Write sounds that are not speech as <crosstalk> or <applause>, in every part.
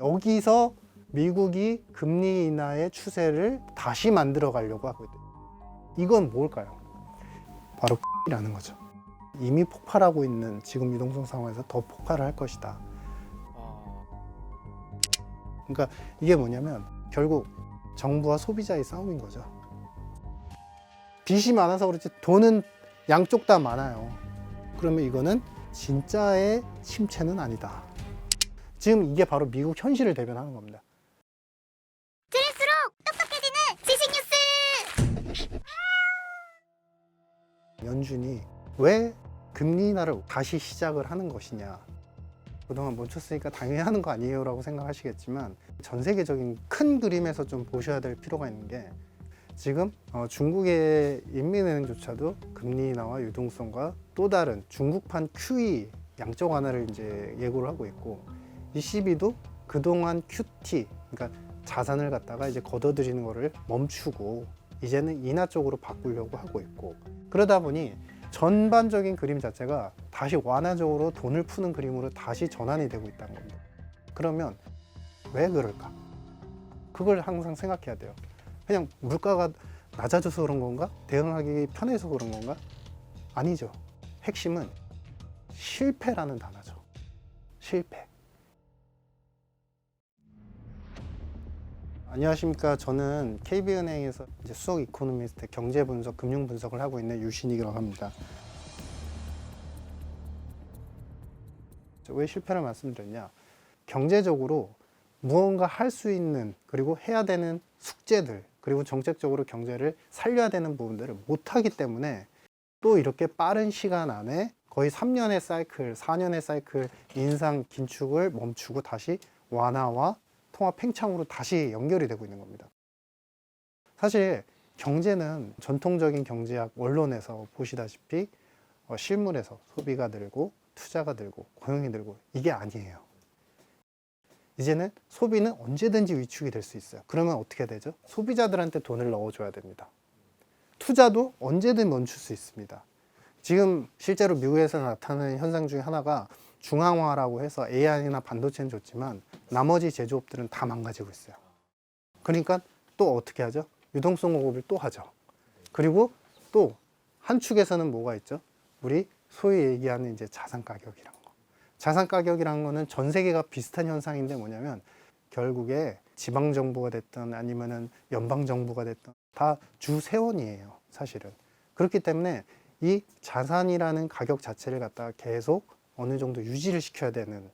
여기서 미국이 금리 인하의 추세를 다시 만들어 가려고 하거든요. 이건 뭘까요? 바로 라는 거죠. 이미 폭발하고 있는 지금 유동성 상황에서 더 폭발을 할 것이다. 그러니까 이게 뭐냐면 결국 정부와 소비자의 싸움인 거죠. 빚이 많아서 그렇지 돈은 양쪽 다 많아요. 그러면 이거는 진짜의 침체는 아니다. 지금 이게 바로 미국 현실을 대변하는 겁니다. 연준이 왜 금리 인하를 다시 시작을 하는 것이냐. 그동안 멈췄으니까 당연히 하는 거 아니에요 라고 생각하시겠지만 전 세계적인 큰 그림에서 좀 보셔야 될 필요가 있는 게 지금 어, 중국의 인민은행조차도 금리 인하와 유동성과 또 다른 중국판 QE 양적 완화를 이제 예고를 하고 있고 ECB도 그동안 QT 그러니까 자산을 갖다가 이제 걷어들이는 거를 멈추고 이제는 인하 쪽으로 바꾸려고 하고 있고 그러다 보니 전반적인 그림 자체가 다시 완화적으로 돈을 푸는 그림으로 다시 전환이 되고 있다는 겁니다. 그러면 왜 그럴까? 그걸 항상 생각해야 돼요. 그냥 물가가 낮아져서 그런 건가? 대응하기 편해서 그런 건가? 아니죠. 핵심은 실패라는 단어죠. 실패. 안녕하십니까. 저는 KB은행에서 이제 수석 이코노미스트 경제 분석, 금융 분석을 하고 있는 유신익이라고 합니다. 왜 실패를 말씀드렸냐? 경제적으로 무언가 할 수 있는 그리고 해야 되는 숙제들 그리고 정책적으로 경제를 살려야 되는 부분들을 못하기 때문에 또 이렇게 빠른 시간 안에 거의 3년의 사이클, 4년의 사이클 인상 긴축을 멈추고 다시 완화와 통화 팽창으로 다시 연결이 되고 있는 겁니다. 사실 경제는 전통적인 경제학 원론에서 보시다시피 어, 실물에서 소비가 늘고 투자가 늘고 고용이 늘고 이게 아니에요. 이제는 소비는 언제든지 위축이 될 수 있어요. 그러면 어떻게 되죠? 소비자들한테 돈을 넣어줘야 됩니다. 투자도 언제든 멈출 수 있습니다. 지금 실제로 미국에서 나타나는 현상 중에 하나가 중앙화라고 해서 AI나 반도체는 좋지만 나머지 제조업들은 다 망가지고 있어요. 그러니까 또 어떻게 하죠? 유동성 공급을 또 하죠. 그리고 또 한 축에서는 뭐가 있죠? 우리 소위 얘기하는 이제 자산 가격이란 거. 자산 가격이란 거는 전 세계가 비슷한 현상인데 뭐냐면 결국에 지방 정부가 됐든 아니면은 연방 정부가 됐든 다 주 세원이에요, 사실은. 그렇기 때문에 이 자산이라는 가격 자체를 갖다가 계속 어느 정도 유지를 시켜야 되는.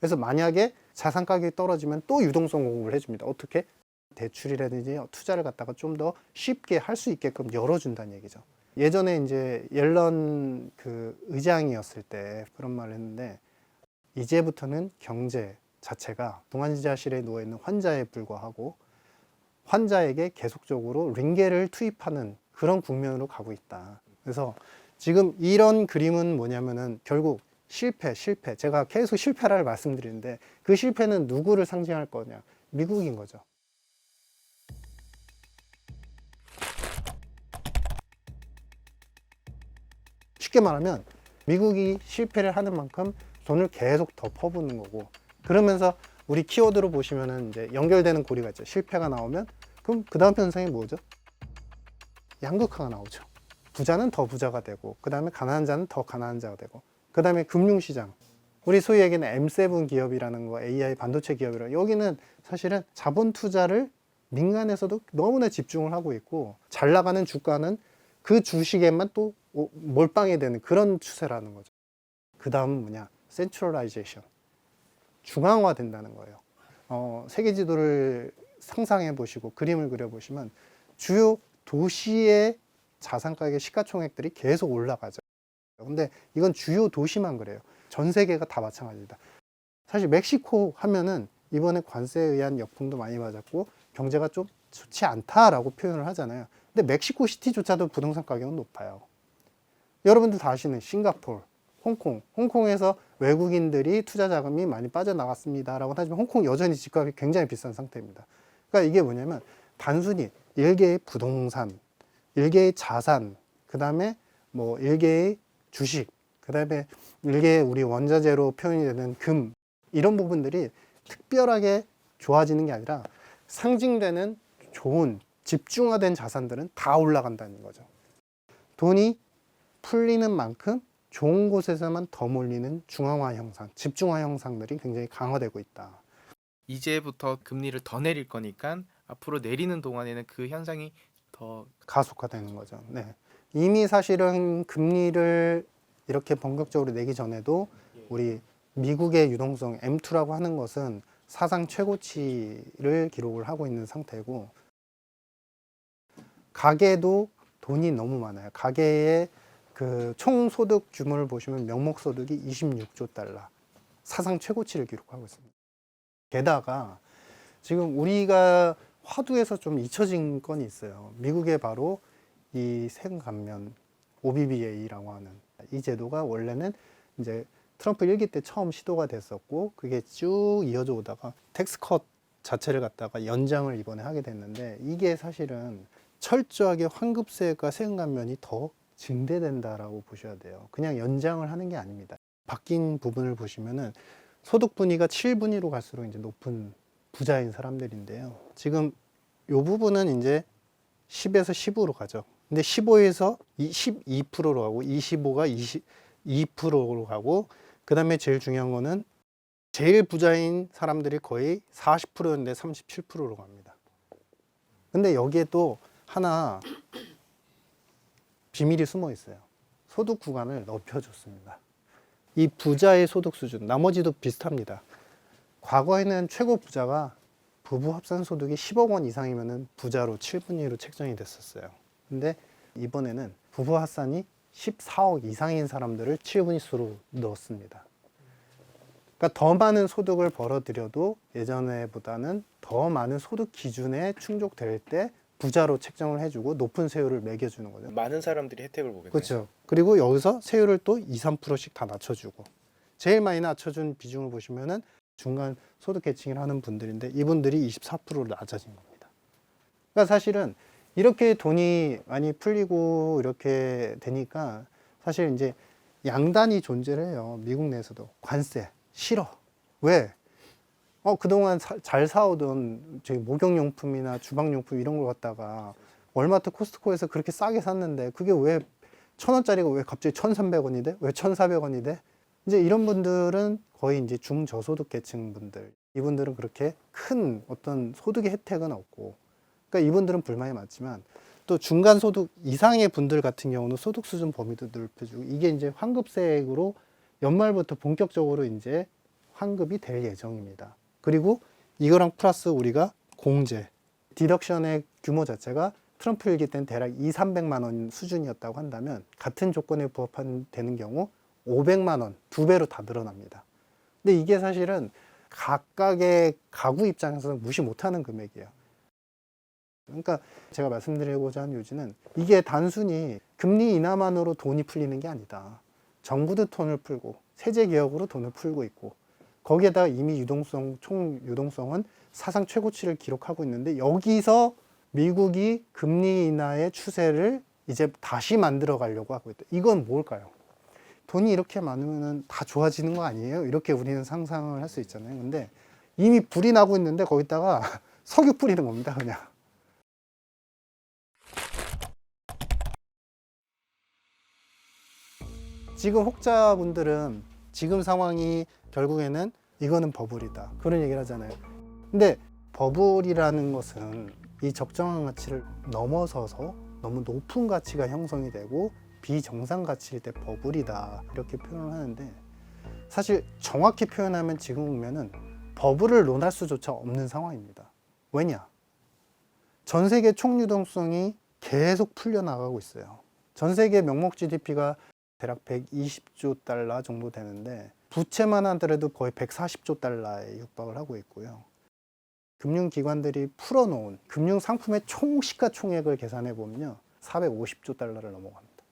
그래서 만약에 자산 가격이 떨어지면 또 유동성 공급을 해줍니다. 어떻게? 대출이라든지 투자를 갖다가 좀 더 쉽게 할 수 있게끔 열어준다는 얘기죠. 예전에 이제 옐런 그 의장이었을 때 그런 말을 했는데 이제부터는 경제 자체가 동안지자실에 누워 있는 환자에 불과하고 환자에게 계속적으로 링게를 투입하는 그런 국면으로 가고 있다. 그래서 지금 이런 그림은 뭐냐면은 결국 실패, 실패. 제가 계속 실패라를 말씀드리는데 그 실패는 누구를 상징할 거냐? 미국인 거죠. 쉽게 말하면 미국이 실패를 하는 만큼 돈을 계속 더 퍼붓는 거고 그러면서 우리 키워드로 보시면은 이제 연결되는 고리가 있죠. 실패가 나오면 그럼 그 다음 현상이 뭐죠? 양극화가 나오죠. 부자는 더 부자가 되고 그 다음에 가난한 자는 더 가난한 자가 되고 그 다음에 금융시장 우리 소위 얘기는 M7 기업이라는 거 AI 반도체 기업이라 여기는 사실은 자본 투자를 민간에서도 너무나 집중을 하고 있고 잘 나가는 주가는 그 주식에만 또 오- 몰빵이 되는 그런 추세라는 거죠. 그 다음은 뭐냐? 센트럴라이제이션. 중앙화 된다는 거예요. 어, 세계 지도를 상상해 보시고 그림을 그려 보시면 주요 도시의 자산 가격 시가총액들이 계속 올라가죠. 근데 이건 주요 도시만 그래요. 전 세계가 다 마찬가지입니다. 사실 멕시코 하면은 이번에 관세에 의한 역풍도 많이 맞았고 경제가 좀 좋지 않다라고 표현을 하잖아요. 근데 멕시코 시티조차도 부동산 가격은 높아요. 여러분들 다 아시는 싱가포르, 홍콩, 홍콩에서 외국인들이 투자 자금이 많이 빠져나갔습니다라고 하지만 홍콩 여전히 집값이 굉장히 비싼 상태입니다. 그러니까 이게 뭐냐면 단순히 일개의 부동산, 일개의 자산, 그 다음에 뭐 일개의 주식, 그 다음에 일개의 우리 원자재로 표현이 되는 금 이런 부분들이 특별하게 좋아지는 게 아니라 상징되는 좋은 집중화된 자산들은 다 올라간다는 거죠. 돈이 풀리는 만큼 좋은 곳에서만 더 몰리는 중앙화 형상, 집중화 형상들이 굉장히 강화되고 있다. 이제부터 금리를 더 내릴 거니까 앞으로 내리는 동안에는 그 현상이 더 가속화되는 거죠. 네. 이미 사실은 금리를 이렇게 본격적으로 내기 전에도 우리 미국의 유동성 M2라고 하는 것은 사상 최고치를 기록을 하고 있는 상태고 가계도 돈이 너무 많아요. 가계의 그 총 소득 규모를 보시면 명목 소득이 26조 달러 사상 최고치를 기록하고 있습니다. 게다가 지금 우리가 화두에서 좀 잊혀진 건이 있어요. 미국의 바로 이 생감면 OBBA라고 하는 이 제도가 원래는 이제 트럼프 일기 때 처음 시도가 됐었고 그게 쭉 이어져 오다가 텍스컷 자체를 갖다가 연장을 이번에 하게 됐는데 이게 사실은 철저하게 환급세가 세금감면이 더 증대된다라고 보셔야 돼요. 그냥 연장을 하는 게 아닙니다. 바뀐 부분을 보시면은 소득 분위가 7분위로 갈수록 이제 높은 부자인 사람들인데요. 지금 요 부분은 이제 10에서 15로 가죠. 근데 15에서 12%로 가고 25가 22%로 가고 그 다음에 제일 중요한 거는 제일 부자인 사람들이 거의 40%였는데 37%로 갑니다. 근데 여기에 또 하나 비밀이 숨어 있어요. 소득 구간을 높여줬습니다. 이 부자의 소득 수준, 나머지도 비슷합니다. 과거에는 최고 부자가 부부 합산 소득이 10억 원 이상이면 부자로 7분위로 책정이 됐었어요. 근데 이번에는 부부 합산이 14억 이상인 사람들을 7분위 수로 넣었습니다. 그러니까 더 많은 소득을 벌어들여도 예전에보다는 더 많은 소득 기준에 충족될 때 부자로 책정을 해주고 높은 세율을 매겨주는 거죠. 많은 사람들이 혜택을 보게. 그렇죠. 그리고 여기서 세율을 또 2, 3%씩 다 낮춰주고 제일 많이 낮춰준 비중을 보시면은 중간 소득 계층을 하는 분들인데 이분들이 24%로 낮아진 겁니다. 그러니까 사실은 이렇게 돈이 많이 풀리고 이렇게 되니까 사실 이제 양단이 존재를 해요. 미국 내에서도 관세 싫어. 왜? 어 그동안 사- 잘 사오던 저기 목욕용품이나 주방용품 이런 걸 갖다가 월마트 코스트코에서 그렇게 싸게 샀는데 그게 왜 천 원짜리가 왜 갑자기 천삼백 원이 돼? 왜 천사백 원이 돼? 이제 이런 분들은 거의 이제 중저소득 계층 분들 이분들은 그렇게 큰 어떤 소득의 혜택은 없고 그러니까 이분들은 불만이 많지만 또 중간 소득 이상의 분들 같은 경우는 소득 수준 범위도 넓혀주고 이게 이제 환급세액으로 연말부터 본격적으로 이제 환급이 될 예정입니다. 그리고 이거랑 플러스 우리가 공제, 디덕션의 규모 자체가 트럼프 일기 때는 대략 2, 300만 원 수준이었다고 한다면 같은 조건에 부합한 되는 경우 500만 원, 두 배로 다 늘어납니다. 근데 이게 사실은 각각의 가구 입장에서는 무시 못하는 금액이에요. 그러니까 제가 말씀드리고자 하는 요지는 이게 단순히 금리 인하만으로 돈이 풀리는 게 아니다. 정부도 돈을 풀고 세제 개혁으로 돈을 풀고 있고 거기에다가 이미 유동성 총 유동성은 사상 최고치를 기록하고 있는데 여기서 미국이 금리 인하의 추세를 이제 다시 만들어 가려고 하고 있다. 이건 뭘까요? 돈이 이렇게 많으면 다 좋아지는 거 아니에요? 이렇게 우리는 상상을 할 수 있잖아요. 근데 이미 불이 나고 있는데 거기다가 <laughs> 석유 뿌리는 겁니다, 그냥. 지금 혹자분들은 지금 상황이 결국에는 이거는 버블이다. 그런 얘기를 하잖아요. 근데 버블이라는 것은 이 적정한 가치를 넘어서서 너무 높은 가치가 형성이 되고 비정상 가치일 때 버블이다. 이렇게 표현을 하는데 사실 정확히 표현하면 지금 보면은 버블을 논할 수조차 없는 상황입니다. 왜냐? 전 세계 총유동성이 계속 풀려나가고 있어요. 전 세계 명목 GDP가 대략 120조 달러 정도 되는데 부채만 하더라도 거의 140조 달러에 육박을 하고 있고요. 금융기관들이 풀어놓은 금융 상품의 총 시가총액을 계산해 보면요, 450조 달러를 넘어갑니다.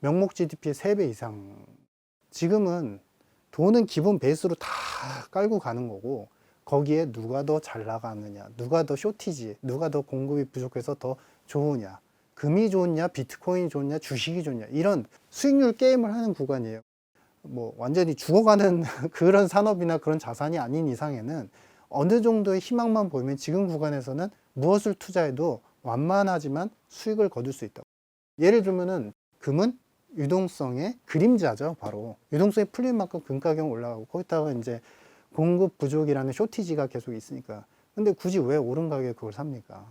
명목 GDP의 3배 이상. 지금은 돈은 기본 베이스로 다 깔고 가는 거고 거기에 누가 더 잘 나가느냐, 누가 더 쇼티지, 누가 더 공급이 부족해서 더 좋으냐, 금이 좋냐, 비트코인이 좋냐, 주식이 좋냐 이런 수익률 게임을 하는 구간이에요. 뭐 완전히 죽어가는 <laughs> 그런 산업이나 그런 자산이 아닌 이상에는 어느 정도의 희망만 보이면 지금 구간에서는 무엇을 투자해도 완만하지만 수익을 거둘 수 있다. 예를 들면은 금은 유동성의 그림자죠, 바로. 유동성이 풀린 만큼 금 가격 올라가고 거기다가 이제 공급 부족이라는 쇼티지가 계속 있으니까. 근데 굳이 왜 오른 가격에 그걸 삽니까?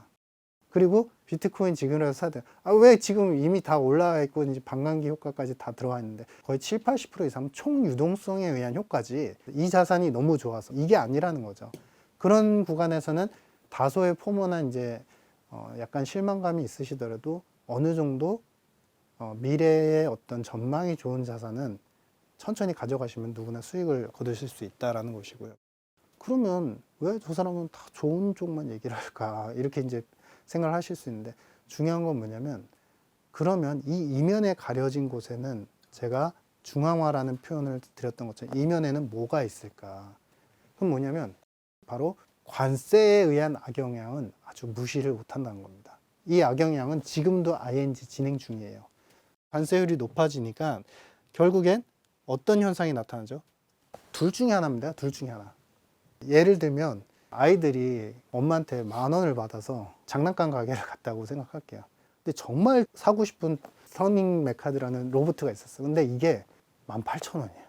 그리고 비트코인 지금이라도 사야 돼. 아, 왜 지금 이미 다 올라와 있고 이제 반감기 효과까지 다 들어와 있는데 거의 7, 80% 이상 총 유동성에 의한 효과지 이 자산이 너무 좋아서 이게 아니라는 거죠. 그런 구간에서는 다소의 포모나 이제 어 약간 실망감이 있으시더라도 어느 정도 어 미래의 어떤 전망이 좋은 자산은 천천히 가져가시면 누구나 수익을 거두실 수 있다라는 것이고요. 그러면 왜 저 사람은 다 좋은 쪽만 얘기를 할까 이렇게 이제 생각을 하실 수 있는데 중요한 건 뭐냐면 그러면 이 이면에 가려진 곳에는 제가 중앙화라는 표현을 드렸던 것처럼 이면에는 뭐가 있을까? 그럼 뭐냐면 바로 관세에 의한 악영향은 아주 무시를 못한다는 겁니다. 이 악영향은 지금도 ING 진행 중이에요. 관세율이 높아지니까 결국엔 어떤 현상이 나타나죠? 둘 중에 하나입니다. 둘 중에 하나. 예를 들면 아이들이 엄마한테 만 원을 받아서 장난감 가게를 <laughs> 갔다고 생각할게요. 근데 정말 사고 싶은 서닝 메카드라는 로봇가 있었어. 근데 이게 18,000원이에요.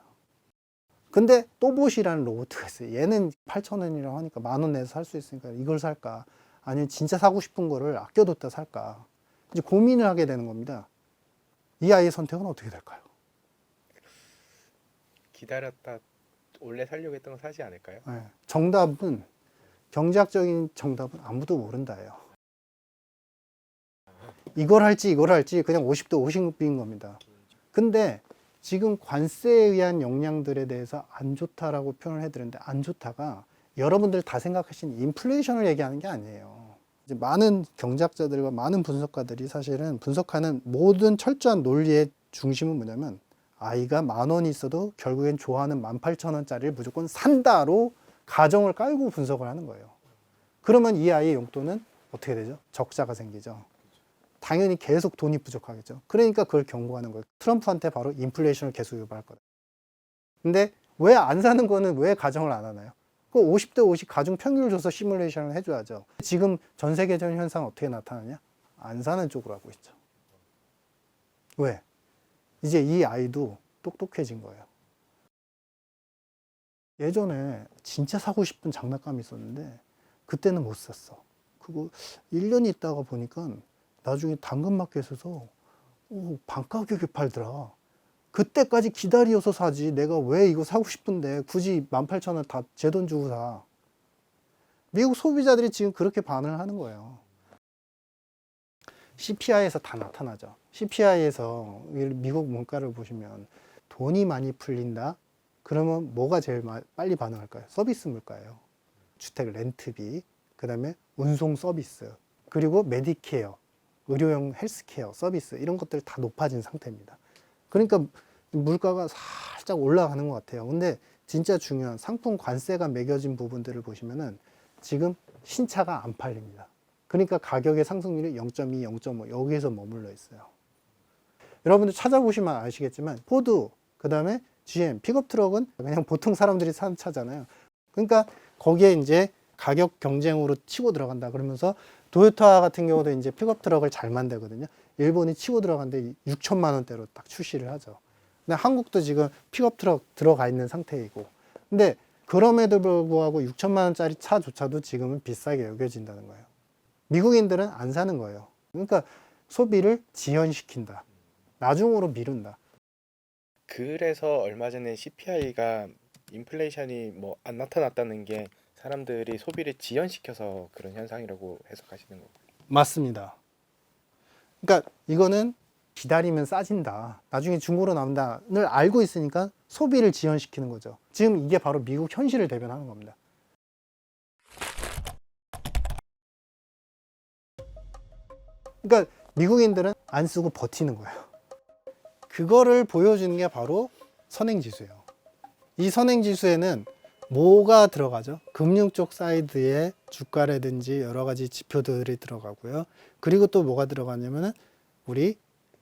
근데 또봇이라는 로봇가 있어요. 얘는 8,000원이라고 하니까 만 원 내서 살 수 있으니까 이걸 살까? 아니면 진짜 사고 싶은 거를 아껴뒀다 살까? 이제 고민을 하게 되는 겁니다. 이 아이의 선택은 어떻게 될까요? 기다렸다 원래 살려고 했던 거 사지 않을까요? 네. 정답은 경제학적인 정답은 아무도 모른다예요. 이걸 할지 이걸 할지 그냥 50대 50인 겁니다. 근데 지금 관세에 의한 영향들에 대해서 안 좋다라고 표현을 해드렸는데 안 좋다가 여러분들 다 생각하신 인플레이션을 얘기하는 게 아니에요. 이제 많은 경제학자들과 많은 분석가들이 사실은 분석하는 모든 철저한 논리의 중심은 뭐냐면 아이가 만 원이 있어도 결국엔 좋아하는 만 팔천 원짜리를 무조건 산다로 가정을 깔고 분석을 하는 거예요. 그러면 이 아이의 용돈은 어떻게 되죠? 적자가 생기죠. 당연히 계속 돈이 부족하겠죠. 그러니까 그걸 경고하는 거예요. 트럼프한테 바로 인플레이션을 계속 유발할 거다. 근데 왜 안 사는 거는 왜 가정을 안 하나요? 그 50대 50 가중 평균을 줘서 시뮬레이션을 해줘야죠. 지금 전 세계적인 현상은 어떻게 나타나냐? 안 사는 쪽으로 하고 있죠. 왜? 이제 이 아이도 똑똑해진 거예요. 예전에 진짜 사고 싶은 장난감이 있었는데 그때는 못 샀어. 그거 1년 있다가 보니까 나중에 당근마켓에서 오, 반가격에 팔더라. 그때까지 기다려서 사지. 내가 왜 이거 사고 싶은데 굳이 18,000원 다 제 돈 주고 사. 미국 소비자들이 지금 그렇게 반응을 하는 거예요. CPI에서 다 나타나죠. CPI에서 미국 문가를 보시면 돈이 많이 풀린다. 그러면 뭐가 제일 마- 빨리 반응할까요? 서비스 물가예요. 주택 렌트비, 그 다음에 운송 서비스, 그리고 메디케어, 의료용 헬스케어 서비스 이런 것들 다 높아진 상태입니다. 그러니까 물가가 살짝 올라가는 것 같아요. 근데 진짜 중요한 상품 관세가 매겨진 부분들을 보시면은 지금 신차가 안 팔립니다. 그러니까 가격의 상승률이 0.2, 0.5 여기에서 머물러 있어요. 여러분들 찾아보시면 아시겠지만 포드, 그 다음에 GM, 픽업 트럭은 그냥 보통 사람들이 사는 차잖아요. 그러니까 거기에 이제 가격 경쟁으로 치고 들어간다 그러면서 도요타 같은 경우도 이제 픽업 트럭을 잘 만들거든요. 일본이 치고 들어간데 6천만 원대로 딱 출시를 하죠. 근데 한국도 지금 픽업 트럭 들어가 있는 상태이고. 근데 그럼에도 불구하고 6천만 원짜리 차조차도 지금은 비싸게 여겨진다는 거예요. 미국인들은 안 사는 거예요. 그러니까 소비를 지연시킨다. 나중으로 미룬다. 그래서 얼마 전에 CPI가 인플레이션이 뭐 안 나타났다는 게 사람들이 소비를 지연시켜서 그런 현상이라고 해석하시는 거고. 맞습니다. 그러니까 이거는 기다리면 싸진다. 나중에 중고로 나온다를 알고 있으니까 소비를 지연시키는 거죠. 지금 이게 바로 미국 현실을 대변하는 겁니다. 그러니까 미국인들은 안 쓰고 버티는 거예요. 그거를 보여주는 게 바로 선행지수예요. 이 선행지수에는 뭐가 들어가죠? 금융 쪽 사이드에 주가라든지 여러 가지 지표들이 들어가고요. 그리고 또 뭐가 들어가냐면은 우리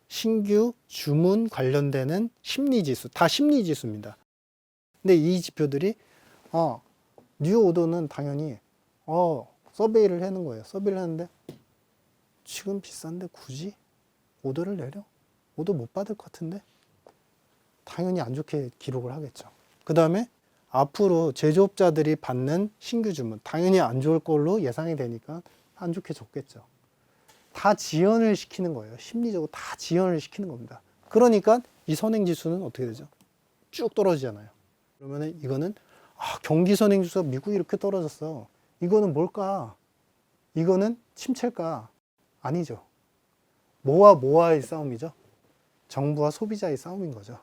신규 주문 관련되는 심리 지수, 다 심리 지수입니다. 근데 이 지표들이 어, 뉴 오더는 당연히 어, 서베이를 하는 거예요. 서베이를 하는데 지금 비싼데 굳이 오더를 내려? 오더 못 받을 것 같은데? 당연히 안 좋게 기록을 하겠죠. 그 다음에 앞으로 제조업자들이 받는 신규 주문, 당연히 안 좋을 걸로 예상이 되니까 안 좋게 적겠죠. 다 지연을 시키는 거예요. 심리적으로 다 지연을 시키는 겁니다. 그러니까 이 선행 지수는 어떻게 되죠? 쭉 떨어지잖아요. 그러면 이거는 아, 경기 선행 지수가 미국이 이렇게 떨어졌어. 이거는 뭘까? 이거는 침체일까? 아니죠. 뭐와 뭐와의 싸움이죠? 정부와 소비자의 싸움인 거죠.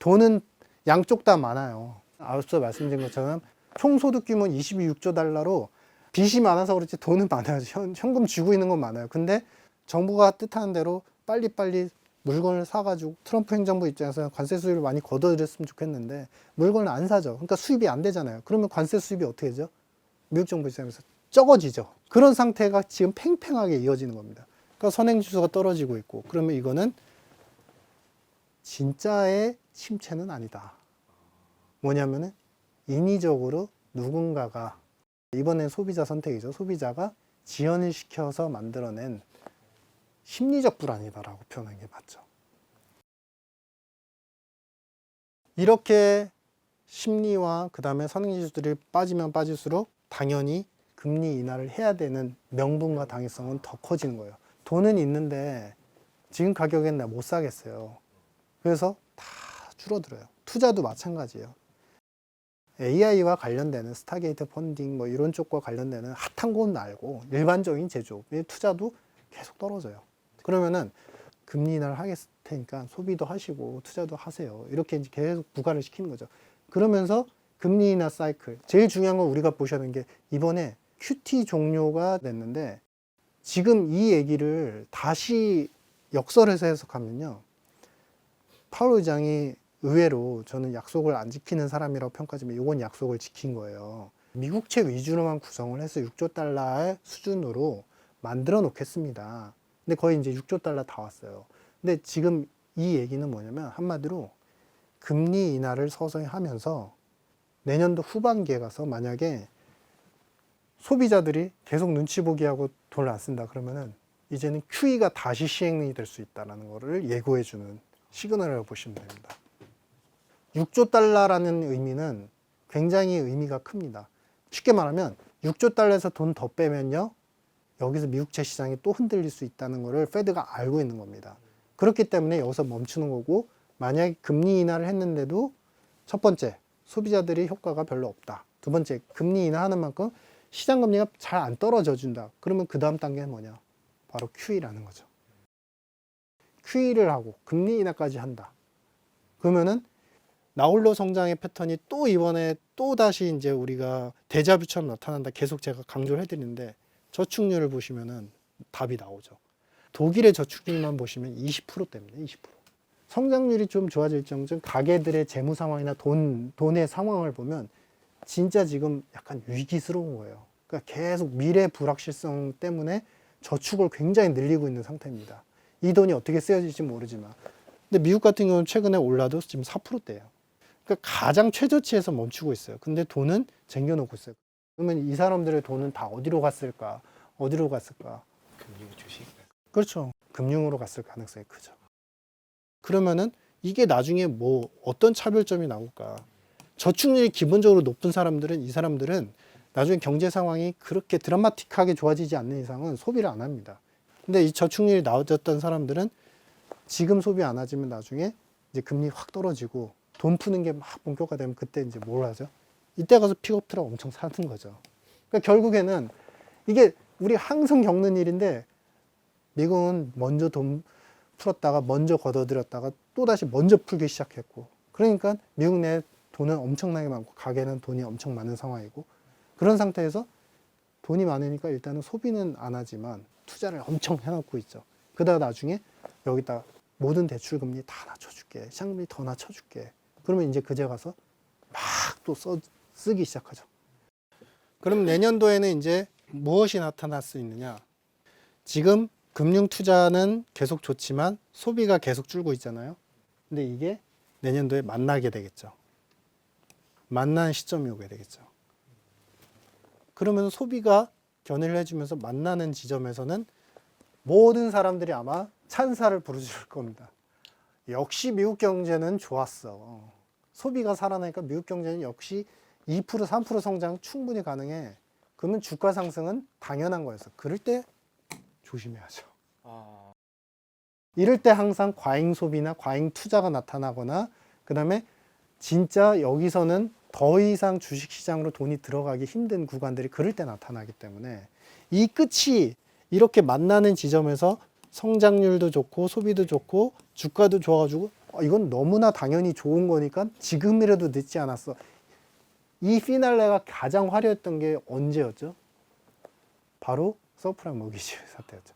돈은 양쪽 다 많아요. 앞서 말씀드린 것처럼 총소득 규모는 22.6조 달러로 빚이 많아서 그렇지 돈은 많아요. 현, 현금 쥐고 있는 건 많아요. 근데 정부가 뜻하는 대로 빨리빨리 물건을 사가지고 트럼프 행정부 입장에서 관세 수입을 많이 걷어들였으면 좋겠는데 물건을 안 사죠. 그러니까 수입이 안 되잖아요. 그러면 관세 수입이 어떻게 되죠? 미국 정부 입장에서 적어지죠. 그런 상태가 지금 팽팽하게 이어지는 겁니다. 그러니까 선행지수가 떨어지고 있고 그러면 이거는 진짜의 침체는 아니다. 뭐냐면은 인위적으로 누군가가 이번엔 소비자 선택이죠. 소비자가 지연을 시켜서 만들어낸 심리적 불안이다라고 표현하는 게 맞죠. 이렇게 심리와 그 다음에 선행지수들이 빠지면 빠질수록 당연히 금리 인하를 해야 되는 명분과 당위성은 더 커지는 거예요. 돈은 있는데 지금 가격엔 나 못 사겠어요. 그래서 다 줄어들어요. 투자도 마찬가지예요. AI와 관련되는 스타게이트 펀딩 뭐 이런 쪽과 관련되는 핫한 곳 말고 일반적인 제조업의 투자도 계속 떨어져요. 그러면은 금리 인하를 하겠을 테니까 소비도 하시고 투자도 하세요. 이렇게 이제 계속 부과를 시키는 거죠. 그러면서 금리 인하 사이클. 제일 중요한 건 우리가 보셔야 하는 게 이번에 QT 종료가 됐는데 지금 이 얘기를 다시 역설해서 해석하면요. 파월 의장이 의외로 저는 약속을 안 지키는 사람이라고 평가하지만 이건 약속을 지킨 거예요. 미국채 위주로만 구성을 해서 6조 달러의 수준으로 만들어 놓겠습니다. 근데 거의 이제 6조 달러 다 왔어요. 근데 지금 이 얘기는 뭐냐면 한마디로 금리 인하를 서서히 하면서 내년도 후반기에 가서 만약에 소비자들이 계속 눈치 보기 하고 돈을 안 쓴다 그러면은 이제는 QE가 다시 시행이 될 수 있다는 거를 예고해 주는 시그널이라고 보시면 됩니다. 6조 달러라는 의미는 굉장히 의미가 큽니다. 쉽게 말하면 6조 달러에서 돈 더 빼면요. 여기서 미국채 시장이 또 흔들릴 수 있다는 것을 페드가 알고 있는 겁니다. 그렇기 때문에 여기서 멈추는 거고 만약에 금리 인하를 했는데도 첫 번째 소비자들이 효과가 별로 없다. 두 번째 금리 인하하는 만큼 시장 금리가 잘 안 떨어져 준다. 그러면 그 다음 단계는 뭐냐? 바로 QE라는 거죠. QE를 하고 금리 인하까지 한다. 그러면은 나홀로 성장의 패턴이 또 이번에 또 다시 이제 우리가 대자뷰처럼 나타난다. 계속 제가 강조를 해드리는데 저축률을 보시면은 답이 나오죠. 독일의 저축률만 보시면 20%대입니다. 20%. 성장률이 좀 좋아질 정도는 가게들의 재무 상황이나 돈 돈의 상황을 보면 진짜 지금 약간 위기스러운 거예요. 그러니까 계속 미래 불확실성 때문에 저축을 굉장히 늘리고 있는 상태입니다. 이 돈이 어떻게 쓰여질지 모르지만. 근데 미국 같은 경우는 최근에 올라도 지금 4%대예요. 그러니까 가장 최저치에서 멈추고 있어요. 근데 돈은 쟁여놓고 있어요. 그러면 이 사람들의 돈은 다 어디로 갔을까? 어디로 갔을까? 금융 주식. 그렇죠. 금융으로 갔을 가능성이 크죠. 그러면은 이게 나중에 뭐 어떤 차별점이 나올까? 저축률이 기본적으로 높은 사람들은 이 사람들은 나중에 경제 상황이 그렇게 드라마틱하게 좋아지지 않는 이상은 소비를 안 합니다. 근데 이 저축률이 낮았던 사람들은 지금 소비 안 하지만 나중에 이제 금리 확 떨어지고 돈 푸는 게 막 본격화되면 그때 이제 뭘 하죠? 이때 가서 픽업 트럭 엄청 사는 거죠. 그러니까 결국에는 이게 우리 항상 겪는 일인데 미국은 먼저 돈 풀었다가 먼저 걷어들였다가 또 다시 먼저 풀기 시작했고 그러니까 미국 내 돈은 엄청나게 많고 가게는 돈이 엄청 많은 상황이고 그런 상태에서 돈이 많으니까 일단은 소비는 안 하지만 투자를 엄청 해놓고 있죠. 그러다가 나중에 여기다 모든 대출 금리 다 낮춰줄게, 시장금리 더 낮춰줄게. 그러면 이제 그제 가서 막 또 쓰기 시작하죠. 그럼 내년도에는 이제 무엇이 나타날 수 있느냐? 지금 금융 투자는 계속 좋지만 소비가 계속 줄고 있잖아요. 근데 이게 내년도에 만나게 되겠죠. 만나는 시점이 오게 되겠죠. 그러면 소비가 견해를 해주면서 만나는 지점에서는 모든 사람들이 아마 찬사를 부르실 겁니다. 역시 미국 경제는 좋았어. 소비가 살아나니까 미국 경제는 역시 2% 3% 성장 충분히 가능해. 그러면 주가 상승은 당연한 거였어. 그럴 때 조심해야죠. 아, 이럴 때 항상 과잉 소비나 과잉 투자가 나타나거나 그다음에 진짜 여기서는 더 이상 주식 시장으로 돈이 들어가기 힘든 구간들이 그럴 때 나타나기 때문에 이 끝이 이렇게 만나는 지점에서 성장률도 좋고 소비도 좋고 주가도 좋아가지고 어, 이건 너무나 당연히 좋은 거니까 지금이라도 늦지 않았어. 이 피날레가 가장 화려했던 게 언제였죠? 바로 서프라임 모기지 <laughs> 사태였죠.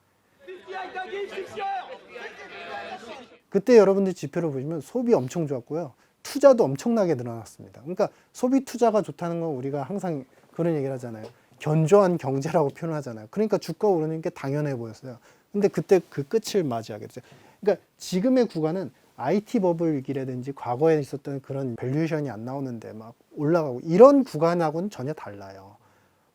그때 여러분들 지표를 보시면 소비 엄청 좋았고요. 투자도 엄청나게 늘어났습니다. 그러니까 소비 투자가 좋다는 건 우리가 항상 그런 얘기를 하잖아요. 견조한 경제라고 표현하잖아요. 그러니까 주가 오르는 게 당연해 보였어요. 근데 그때 그 끝을 맞이하게 됐죠. 그러니까 지금의 구간은 IT 버블 위기라든지 과거에 있었던 그런 밸류에이션이 안 나오는데 막 올라가고 이런 구간하고는 전혀 달라요.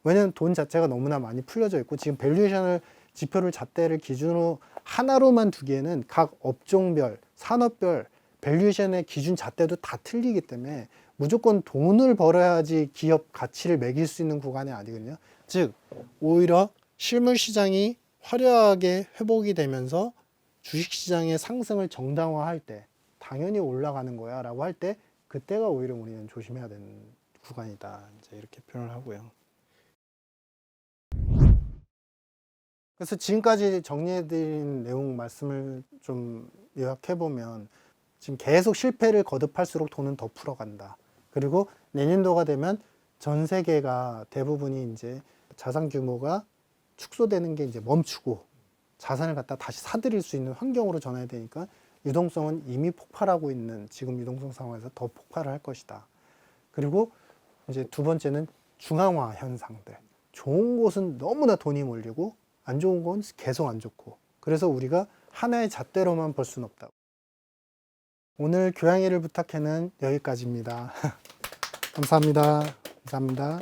왜냐하면 돈 자체가 너무나 많이 풀려져 있고 지금 밸류에이션을 지표를 잣대를 기준으로 하나로만 두기에는 각 업종별, 산업별 밸류에이션의 기준 잣대도 다 틀리기 때문에 무조건 돈을 벌어야지 기업 가치를 매길 수 있는 구간이 아니거든요. 즉 오히려 실물 시장이 화려하게 회복이 되면서 주식 시장의 상승을 정당화할 때 당연히 올라가는 거야라고 할 때 그때가 오히려 우리는 조심해야 되는 구간이다. 이제 이렇게 표현을 하고요. 그래서 지금까지 정리해드린 내용 말씀을 좀 요약해 보면 지금 계속 실패를 거듭할수록 돈은 더 풀어간다. 그리고 내년도가 되면 전 세계가 대부분이 이제 자산 규모가 축소되는 게 이제 멈추고 자산을 갖다 다시 사들일 수 있는 환경으로 전환이 되니까 유동성은 이미 폭발하고 있는 지금 유동성 상황에서 더 폭발을 할 것이다. 그리고 이제 두 번째는 중앙화 현상들. 좋은 곳은 너무나 돈이 몰리고 안 좋은 건 계속 안 좋고. 그래서 우리가 하나의 잣대로만 볼 수는 없다. 오늘 교양일을 부탁해는 여기까지입니다. <laughs> 감사합니다. 감사합니다.